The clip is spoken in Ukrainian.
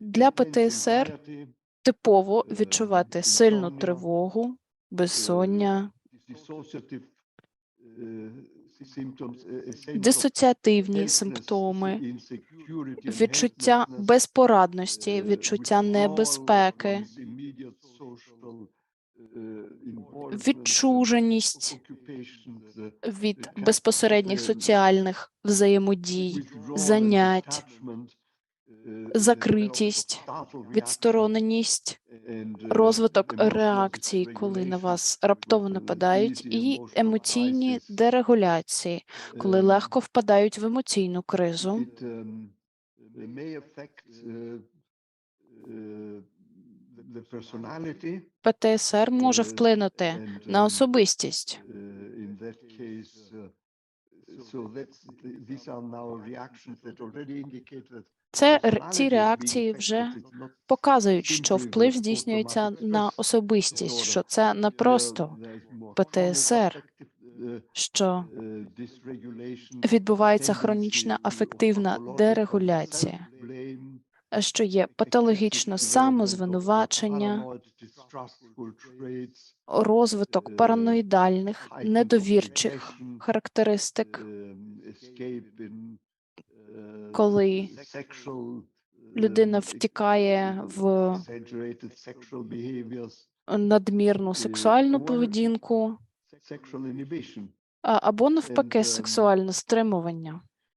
Для ПТСР типово відчувати сильну тривогу, безсоння, дисоціативні симптоми, відчуття безпорадності, відчуття небезпеки, відчуженість від безпосередніх соціальних взаємодій, занять, закритість, відстороненість, розвиток реакцій, коли на вас раптово нападають, і емоційні дерегуляції, коли легко впадають в емоційну кризу. ПТСР може вплинути на особистість. Це ре- ці реакції вже показують, що вплив здійснюється на особистість, що це не просто ПТСР, що відбувається хронічна афективна дерегуляція, що є патологічне самозвинувачення, розвиток параноїдальних, недовірчих характеристик, коли людина втікає в надмірну сексуальну поведінку, або навпаки сексуальне стримування.